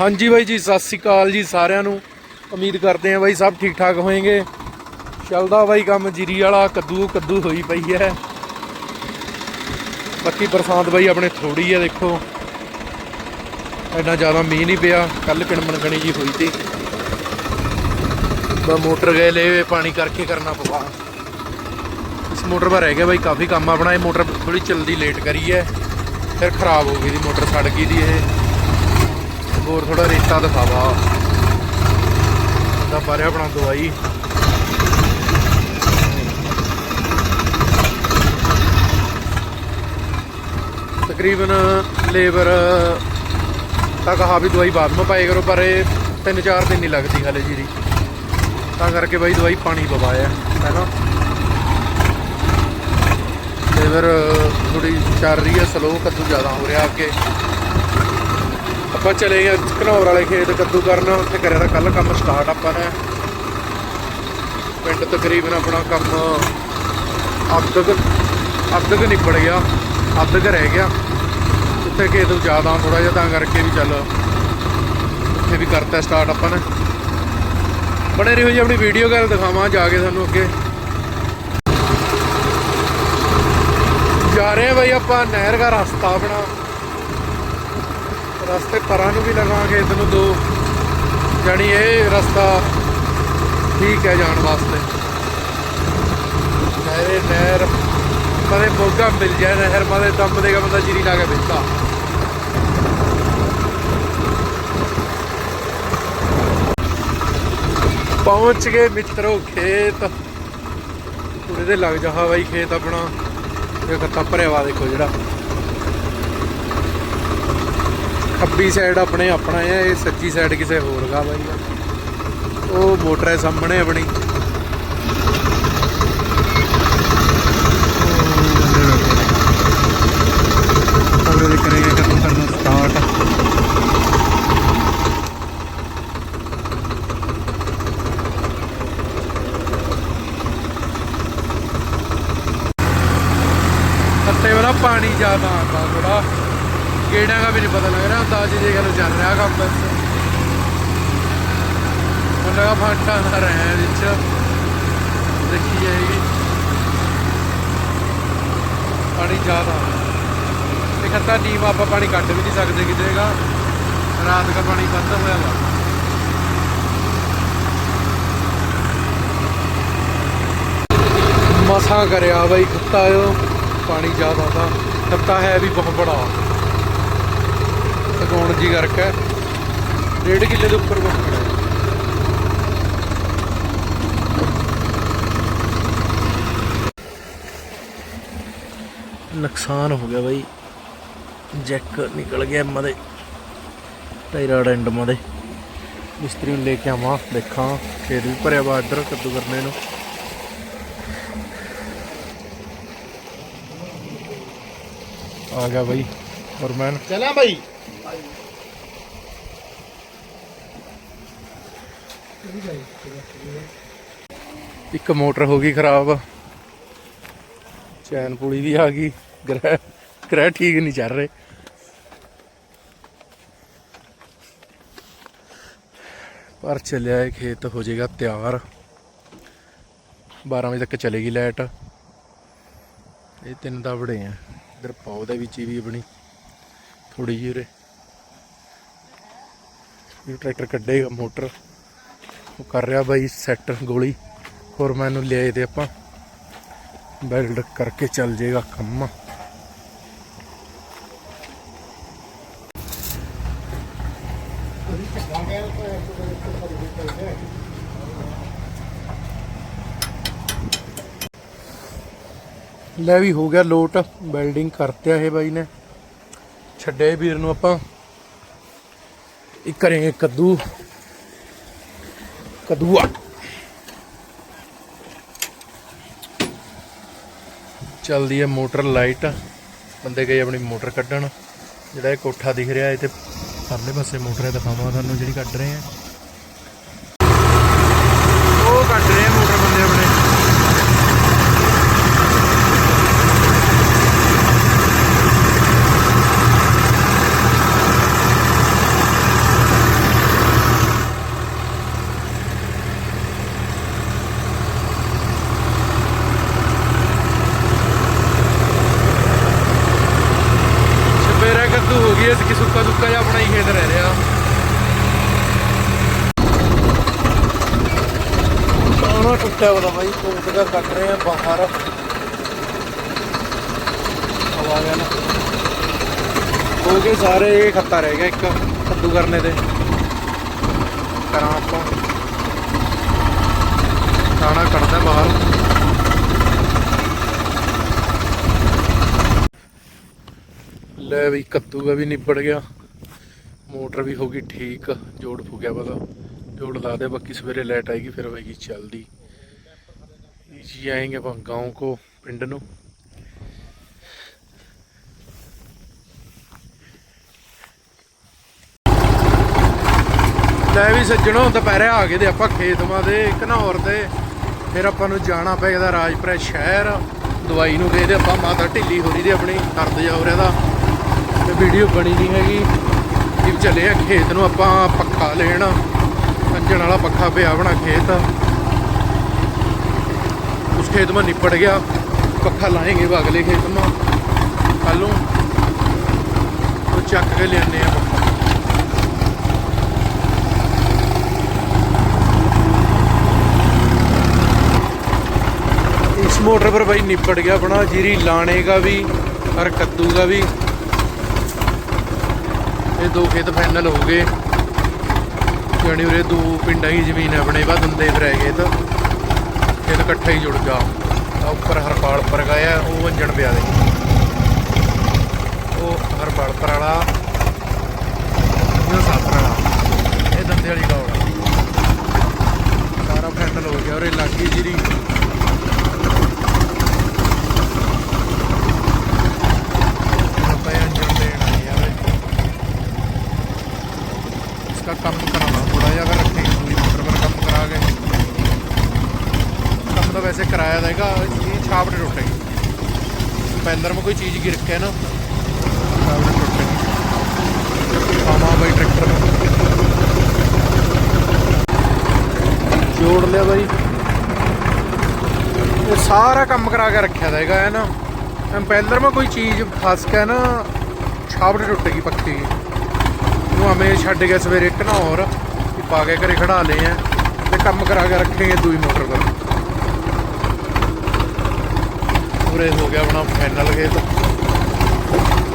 ਹਾਂਜੀ ਬਾਈ ਜੀ, ਸਤਿ ਸ੍ਰੀ ਅਕਾਲ ਜੀ ਸਾਰਿਆਂ ਨੂੰ। ਉਮੀਦ ਕਰਦੇ ਹਾਂ ਬਾਈ ਸਭ ਠੀਕ ਠਾਕ ਹੋਏਗੇ। ਚੱਲਦਾ ਬਾਈ ਕੰਮ ਜੀਰੀ ਵਾਲਾ, ਕੱਦੂ ਕੱਦੂ ਹੋਈ ਪਈ ਹੈ। ਬਾਕੀ ਬਰਸਾਤ ਬਾਈ ਆਪਣੇ ਥੋੜੀ ਹੈ, ਦੇਖੋ। ਐਡਾ ਜ਼ਿਆਦਾ ਮੀਂਹ ਨਹੀਂ ਪਿਆ ਕੱਲ ਕਿਣਮਣ ਕਣੀ ਜੀ ਹੋਈ ਸੀ। ਬਾ ਮੋਟਰ ਗਏ ਲੈ ਪਾਣੀ ਕਰਕੇ ਕਰਨਾ ਪਵਾ ਇਸ ਮੋਟਰ 'ਪਰ ਰਹਿ ਗਿਆ ਬਾਈ, ਕਾਫੀ ਕੰਮ ਆਪਣਾ, ਇਹ ਮੋਟਰ ਥੋੜੀ ਚਲਦੀ ਲੇਟ ਕਰੀ ਹੈ। ਫਿਰ ਖਰਾਬ ਹੋ ਗਈ ਦੀ ਮੋਟਰ, ਸੜ ਗਈ ਦੀ ਇਹ। ਹੋਰ ਥੋੜਾ ਰੇਤਾ ਦਿਖਾਵਾ। ਦਾ ਬਾਰੇ ਆਪਣਾ ਦਵਾਈ। ਤਕਰੀਬਨ ਲੇਬਰ ਤਾਂ ਕਹਾ ਵੀ ਦਵਾਈ ਬਾਅਦ ਵਿੱਚ ਪਾਏ ਕਰੋ, ਪਰ ਇਹ ਤਿੰਨ ਚਾਰ ਦਿਨ ਨਹੀਂ ਲੱਗਦੀ ਹਲੇ ਜੀਰੀ। ਤਾਂ ਕਰਕੇ ਬਾਈ ਦਵਾਈ ਪਾਣੀ ਪਵਾਇਆ ਹੈ ਨਾ ਲੇਬਰ ਥੋੜੀ ਚੱਲ ਰਹੀ ਹੈ ਸਲੋ ਕੱਦੂ ਜ਼ਿਆਦਾ ਹੋ ਰਿਹਾ ਅੱਗੇ। ਆਪਾਂ ਚਲੇ ਗਏ ਘਨੌਰ ਵਾਲੇ ਖੇਤ ਕੱਦੂ ਕਰਨ ਉੱਥੇ ਕਰਿਆ ਦਾ ਕੱਲ ਕੰਮ ਸਟਾਰਟ ਆਪਾਂ ਨੇ। ਪਿੰਡ ਤਕਰੀਬਨ ਆਪਣਾ ਕੰਮ ਅੱਧਕ ਅੱਧਕ ਅੱਧ ਨਿਬੜ ਗਿਆ, ਅੱਧ ਕੁ ਰਹਿ ਗਿਆ। ਉੱਥੇ ਖੇਤ ਜ਼ਿਆਦਾ ਥੋੜਾ ਜਿਹਾ, ਤਾਂ ਕਰਕੇ ਵੀ ਚੱਲ ਉੱਥੇ ਵੀ ਕਰਤਾ ਸਟਾਰਟ ਆਪਾਂ ਨੇ। ਬਣੇ ਰਹੋ ਜੀ ਆਪਣੀ ਵੀਡੀਓ ਗੱਲ ਦਿਖਾਵਾਂ, ਜਾ ਕੇ ਤੁਹਾਨੂੰ ਅੱਗੇ। ਜਾ ਰਹੇ ਹਾਂ ਬਈ ਆਪਾਂ ਨਹਿਰ ਦਾ ਰਸਤਾ ਆਪਣਾ। ਰਸਤੇ ਪਰਾਂ ਨੂੰ ਵੀ ਲਗਾਵਾਂਗੇ ਇਧਰ ਨੂੰ ਦੋ। ਜਾਣੀ ਇਹ ਰਸਤਾ ਠੀਕ ਹੈ ਜਾਣ ਵਾਸਤੇ। ਨਹਿਰੇ, ਨਹਿਰ ਕਦੇ ਮੋਗਾ ਮਿਲ ਜਾਏ ਨਹਿਰ ਮਾਦੇ ਦਮ ਦੇਗਾ ਬੰਦਾ ਜੀਰੀ ਲਾ ਕੇ ਵੇਚਦਾ ਪਹੁੰਚ ਗਏ ਮਿੱਤਰੋ ਖੇਤ। ਪੂਰੇ ਦੇ ਲੱਗ ਜਾਹਾ ਬਾਈ ਖੇਤ ਆਪਣਾ। ਇਹ ਖੱਤਾ ਭਰਿਆ ਵਾ ਦੇਖੋ ਜਿਹੜਾ। ਖੱਬੀ ਸਾਈਡ ਆਪਣੇ ਆਪਣਾ ਹੈ ਇਹ ਸੱਜੀ ਸਾਈਡ ਕਿਸੇ ਹੋਰ ਦਾ ਬਾਈ। ਉਹ ਮੋਟਰ ਹੈ ਸਾਹਮਣੇ ਆਪਣੀ ਅਗਲੇ ਦੇ ਕਰੇਗਾ ਕਦੋਂ ਕਰਨਾ ਸਟਾਰਟ ਖੱਤੇ ਵਾਲਾ ਪਾਣੀ ਜ਼ਿਆਦਾ ਆਉਂਦਾ ਥੋੜਾ ਗੇੜਾਂ ਦਾ ਵੀ ਨਹੀਂ ਪਤਾ ਲੱਗ ਰਿਹਾ ਹੁੰਦਾ ਅੱਜ ਜੇ ਗੱਲ ਚੱਲ ਰਿਹਾ ਕੰਮ ਬਸ ਉਹਨਾਂ ਦਾ ਫਾਂਟਾ ਨਾ ਰਿਹਾ ਵਿੱਚ। ਦੇਖੀ ਜਾਏਗੀ। ਪਾਣੀ ਜ਼ਿਆਦਾ ਤੇ ਖੱਤਾ ਨੀਮ ਆਪਾਂ ਪਾਣੀ ਕੱਢ ਵੀ ਨਹੀਂ ਸਕਦੇ ਕਿਤੇਗਾ ਰਾਤ ਦਾ ਪਾਣੀ ਵੱਧ ਹੋਇਆ ਵਾ। ਮਸਾਂ ਕਰਿਆ ਬਾਈ ਖੱਤਾ ਪਾਣੀ ਜ਼ਿਆਦਾ ਤਾਂ ਖੱਤਾ ਹੈ ਵੀ ਬਹੁਤ ਬੜਾ। ਸਗੋਣ ਜੀ ਕਰਕੇ। ਡੇਢ ਕਿੱਲੇ ਦੇ ਉੱਪਰ ਬਹੁਤ ਬੜਾ ਨੁਕਸਾਨ ਹੋ ਗਿਆ ਬਾਈ। ਜੈਕ ਨਿਕਲ ਗਿਆ ਮਾ ਦੇ ਟਾਇਰ ਐਂਡ ਮਾ ਮਿਸਤਰੀ ਨੂੰ ਲੈ ਕੇ ਆਵਾਂ ਦੇਖਾਂ ਫੇਰ ਵੀ ਭਰਿਆ ਵਾ ਆਰਡਰ ਕਦੋਂ ਕਰਨੇ ਨੂੰ। ਆ ਗਿਆ ਬਾਈ ਔਰ ਮੈਂ ਚਲਾ ਬਾਈ। ਇੱਕ ਮੋਟਰ ਹੋ ਗਈ ਖਰਾਬ। ਚੈਨ ਪੁਲੀ ਵੀ ਆ ਗਈ। ਗ੍ਰਹਿ ਗ੍ਰਹਿ ਠੀਕ ਨਹੀਂ ਚੱਲ ਰਹੇ। ਪਰ ਚੱਲਿਆ ਇਹ ਖੇਤ ਹੋ ਜਾਏਗਾ ਤਿਆਰ। 12 ਵਜੇ ਤੱਕ ਚਲੇਗੀ ਲਾਈਟ। ਇਹ ਤਿੰਨ ਤਾਂ ਬੜੇ ਆ। ਇਧਰ ਪਾਉ ਦੇ ਵਿੱਚ ਵੀ ਬਣੀ ਥੋੜੀ ਜਿਹੀ ਉਰੇ। ਇਹ ਟਰੈਕਟਰ ਕੱਢੇਗਾ, ਮੋਟਰ। ਉਹ ਕਰ ਰਿਹਾ ਬਾਈ ਸੈੱਟ ਗੋਲੀ। ਹੋਰ ਮੈਨੂੰ ਲਿਆਏ ਦੇ ਆਪਾਂ। ਬੈਲਡ ਕਰਕੇ ਚੱਲ ਜਾਏਗਾ ਕੰਮ। ਲੈ ਵੀ ਹੋ ਗਿਆ ਲੋਟ, ਬਿਲਡਿੰਗ ਕਰਤਿਆ ਇਹ ਬਾਈ ਨੇ। ਛੱਡਿਆ ਵੀਰ ਨੂੰ ਆਪਾਂ। ਇੱਕ ਕਰਾਂਗੇ ਕੱਦੂ। ਕਦੂਆ। ਚੱਲਦੀ ਹੈ ਮੋਟਰ ਲਾਈਟ। ਬੰਦੇ ਗਏ ਆਪਣੀ ਮੋਟਰ ਕੱਢਣ। ਜਿਹੜਾ ਇਹ ਕੋਠਾ ਦਿਖ ਰਿਹਾ, ਇਹ ਤੇ ਪਰਲੇ ਪਾਸੇ ਮੋਟਰ ਹੈ ਦਿਖਾਵਾਂ ਤੁਹਾਨੂੰ ਜਿਹੜੀ ਕੱਢ ਰਹੇ ਆ ਉਹ ਕੱਢ ਰਹੇ ਆ ਮੋਟਰ ਬੰਦੇ ਆਪਣੇ ਸੁੱਕਾ ਜਿਹਾ ਆਪਣਾ ਹੀ ਖੇਤ ਰਹਿ ਰਿਹਾ ਸਾਰਾ ਟੁੱਟਿਆ ਹੋਇਆ ਬਾਈ ਕੋਟ ਕੱਟ ਰਹੇ ਆ, ਬਾਹਰ। ਹਵਾ ਗਿਆ ਨਾ। ਹੋ ਗਏ ਸਾਰੇ ਇਹ ਖੱਤਾ ਰਹਿ ਗਿਆ, ਇੱਕ ਕੱਦੂ ਕਰਨੇ ਦੇ ਕਰਾਂ ਆਪਾਂ। ਖਾਣਾ ਕੱਢਦਾ ਬਾਹਰ। ਲੈ ਵੀ ਕੱਦੂ ਵੀ ਨਿਬੜ ਗਿਆ। ਮੋਟਰ ਵੀ ਹੋ ਗਈ ਠੀਕ, ਜੋੜ ਫੁਗਿਆ ਪਤਾ। ਜੋੜ ਲਾ ਦੇ, ਬਾਕੀ ਸਵੇਰੇ ਲਾਈਟ ਆਏਗੀ, ਫਿਰ ਹੋਏਗੀ ਚੱਲਦੀ। जी आएंगे अपन गांव को पिंड नो ਲੈ ਵੀ ਸੱਜਣੋ, ਦੁਪਹਿਰੇ ਆ ਗਏ ਤੇ ਆਪਾਂ ਖੇਤਵਾ ਦੇ, ਇੱਕ ਨਾ ਹੋਰ ਤੇ। ਫਿਰ ਆਪਾਂ ਨੂੰ ਜਾਣਾ ਪੈਗਾ ਰਾਜਪੁਰਾ ਸ਼ਹਿਰ। ਦਵਾਈ ਨੂੰ ਗਏ ਤੇ ਆਪਾਂ ਮਾਤਾ ਢਿੱਲੀ ਹੋ ਰਹੀ ਦੀ ਆਪਣੀ ਦਰਦ ਜਾ ਰਿਹਾ ਦਾ। ਤੇ ਵੀਡੀਓ ਬਣੀ ਨਹੀਂ ਹੈਗੀ। ਕਿ ਚਲੇ ਆ ਖੇਤ ਨੂੰ ਆਪਾਂ ਪੱਖਾ ਲੈਣ। ਅੰਜਣ ਵਾਲਾ ਪੱਖਾ ਪਿਆ ਆਪਣਾ ਖੇਤ। उस खेत में निपट गया पक्का लाएंगे वो अगले खेत में कलों तो चक के लियाने हैं पक्का इस मोटर पर भाई निपट गया अपना जीरी लाने का भी और कद्दू का भी ये दो खेत फाइनल हो गए यानी उरे दो पिंडा की जमीन अपने बाद बंदे पर रह गए तो ਇਹ ਇਕੱਠੇ ਹੀ ਜੁੜ ਗਿਆ। ਆ ਉੱਪਰ ਹਰਪਾਲ ਪਰ ਗਿਆ ਉਹ ਵੰਜਣ ਪਿਆ ਦੇ। ਉਹ ਹਰਪਾਲ ਪਰ ਵਾਲਾ ਉਹ ਸਾਫਰ ਵਾਲਾ, ਇਹ ਦੰਦੇ ਵਾਲੀ ਡੌੜ ਸਾਰਾ ਫੈਂਡਲ ਹੋ ਗਿਆ ਔਰ ਇਹ ਲੱਗੀ ਜਿਹੜੀ ਕੰਮ ਕਰਾਉਣਾ ਥੋੜਾ ਜਿਹਾ ਰੱਖੇ उसका वैसे किराया रहेगा ये छापट टूटेगी तो अंदर में कोई चीज़ गिर के ना छापट टूटेगी आमा भाई ट्रैक्टर में जोड़ लिया भाई ये सारा काम करा के रखा रहेगा है ना एम्पेलर में कोई चीज़ फंस के ना छापट टूटेगी पक्की ਨੂੰ ਹਮੇ ਛੱਡ ਗਿਆ ਸਵੇਰੇ ਇੱਕ ਨਾ ਹੋਰ ਪਾ ਕੇ ਘਰੇ ਖੜਾ ਲਏ ਆ ਤੇ ਕੰਮ ਕਰਾ ਕੇ ਰੱਖੇਗੇ ਦੂਈ ਮੋਟਰ ਕੋਲ ਪੂਰੇ ਹੋ ਗਿਆ ਆਪਣਾ ਫਾਈਨਲ ਖੇਤ।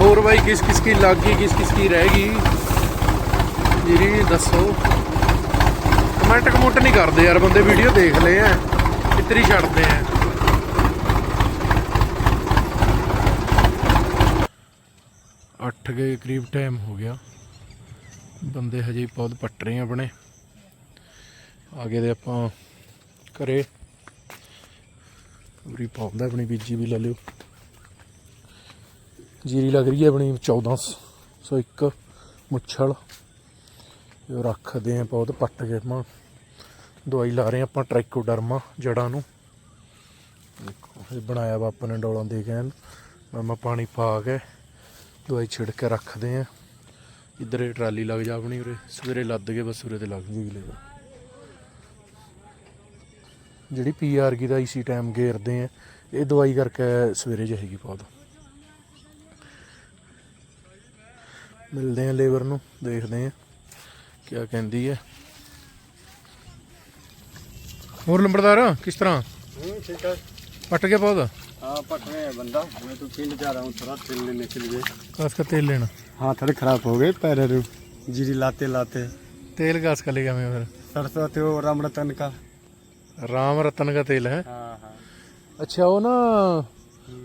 ਹੋਰ ਬਾਈ, ਕਿਸ ਕਿਸ ਕੀ ਲੱਗ ਗਈ, ਕਿਸ ਕਿਸ ਕੀ ਰਹਿ ਗਈ? ਜੀਰੀ, ਦੱਸੋ। ਕਮੈਂਟ ਕਮੁੰਟ ਨਹੀਂ ਕਰਦੇ ਯਾਰ ਬੰਦੇ ਵੀਡੀਓ ਦੇਖ ਲਏ ਆ। ਕਿਤਰੀ ਛੱਡਦੇ ਆ। ਅੱਠ ਦੇ ਕਰੀਬ ਟਾਈਮ ਹੋ ਗਿਆ। ਬੰਦੇ ਹਜੇ ਬਹੁਤ ਪੱਟ ਰਹੇ ਆ ਆਪਣੇ। ਆਗੇ ਦੇ ਆਪਾਂ ਘਰੇ ਪੂਰੀ ਪਾਉਂਦਾ ਆਪਣੀ ਬੀਜੀ ਵੀ ਲੈ ਲਿਓ। ਜੀਰੀ ਲੱਗ ਰਹੀ ਹੈ ਆਪਣੀ 1401 ਮੁੱਛਲ। ਇਹ ਰੱਖਦੇ ਆ ਬਹੁਤ ਪੱਟ ਕੇ ਆਪਾਂ ਦਵਾਈ ਲਾ ਰਹੇ ਆ ਆਪਾਂ ਟ੍ਰਾਈਕੋਡਰਮਾ ਜੜਾਂ ਨੂੰ। ਦੇਖੋ, ਇਹ ਬਣਾਇਆ ਵਾ ਆਪਾਂ ਨੇ ਡੋਲਾਂ ਦੇ ਕੇ ਮੈਂ ਪਾਣੀ ਪਾ ਕੇ ਦਵਾਈ ਛਿੜਕ ਕੇ ਰੱਖਦੇ ਆ ਇੱਧਰ ਟਰਾਲੀ ਲੱਗ ਜਾ ਆਪਣੀ ਉਰੇ, ਸਵੇਰੇ ਲੱਦ ਕੇ ਬਸ ਉਰੇ ਤੇ ਲੱਗ ਜੂਗੀ ਲੇਬਰ ਜਿਹੜੀ ਪੀਆਰ ਕੀ ਦਾ ਇਸੀ ਟਾਈਮ ਗੇਰਦੇ ਆ ਇਹ ਦਵਾਈ ਕਰਕੇ ਸਵੇਰੇ ਜਾਏਗੀ ਪੌਦ ਮਿਲਦੇ ਆ ਲੇਬਰ ਨੂੰ ਦੇਖਦੇ ਆ ਕੀ ਕਹਿੰਦੀ ਹੈ ਹੋਰ ਲੰਬੜਦਾਰ ਕਿਸ ਤਰ੍ਹਾਂ हम्म, ठीक है ਪੱਟ ਗਿਆ ਪੌਦ हाँ पट रहे हैं बंदा मैं तो फील्ड जा रहा हूँ थोड़ा तेल लेने के लिए ਕਾਸ का तेल लेना हाँ थोड़े खराब हो गए पैर रू जीरी लाते लाते तेल कास का लेगा मैं फिर सरसों थे वो राम रतन का राम रतन का तेल है ਅੱਛਾ ਉਹ ਨਾ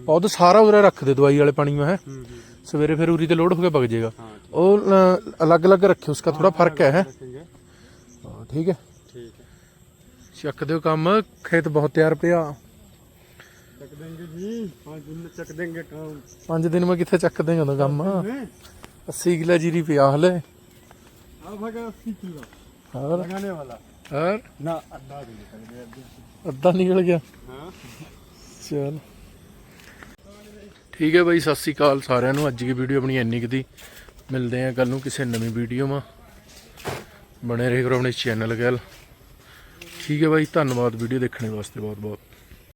ਪੌਦ ਸਾਰਾ ਉਰੇ ਰੱਖ ਦੇ ਦਵਾਈ ਵਾਲੇ ਪਾਣੀ ਮੈਂ ਸਵੇਰੇ ਫਿਰ ਉਰੀ ਤੇ ਲੋਡ ਹੋ ਕੇ ਵਗ ਜਾਏਗਾ। ਉਹ ਅਲੱਗ-ਅਲੱਗ ਰੱਖਿਓ ਉਸਕਾ ਥੋੜਾ ਫ਼ਰਕ ਹੈ ਠੀਕ ਹੈ। ਚੱਕ ਦਿਓ ਕੰਮ ਖੇਤ ਬਹੁਤ ਤਿਆਰ ਪਿਆ। चक देंगे ਦਿਨ ਮੈਂ ਕਿੱਥੇ ਚੱਕ ਦੇਗਾ ਉਹਦਾ ਕੰਮ? हैं? 80 ਕਿਲਾ ਜੀਰੀ ਪਿਆ ਹਲੇ। अब है अस्सी किलो ਹੋਰ? लगाने वाला ਹੈ? ਨਾ ਅੱਧਾ ਨਿਕਲ ਗਿਆ ਅੱਧਾ। ਨਿਕਲ ਗਿਆ? ਹਾਂ। ਚਲ। ਠੀਕ ਹੈ ਬਾਈ ਸਤਿ ਸ੍ਰੀ ਅਕਾਲ ਸਾਰਿਆਂ ਨੂੰ। ਅੱਜ ਦੀ ਵੀਡੀਓ ਆਪਣੀ ਇੰਨੀ ਕੁ ਦੀ। ਮਿਲਦੇ ਆ ਕੱਲ ਨੂੰ ਕਿਸੇ ਨਵੀਂ ਵੀਡੀਓ ਮਾ। ਬਣੇ ਰਹੇ ਕਰੋ ਆਪਣੇ ਚੈਨਲ ਗੱਲ ਠੀਕ ਹੈ ਬਾਈ ਧੰਨਵਾਦ। ਵੀਡੀਓ ਦੇਖਣ ਵਾਸਤੇ ਬਹੁਤ ਬਹੁਤ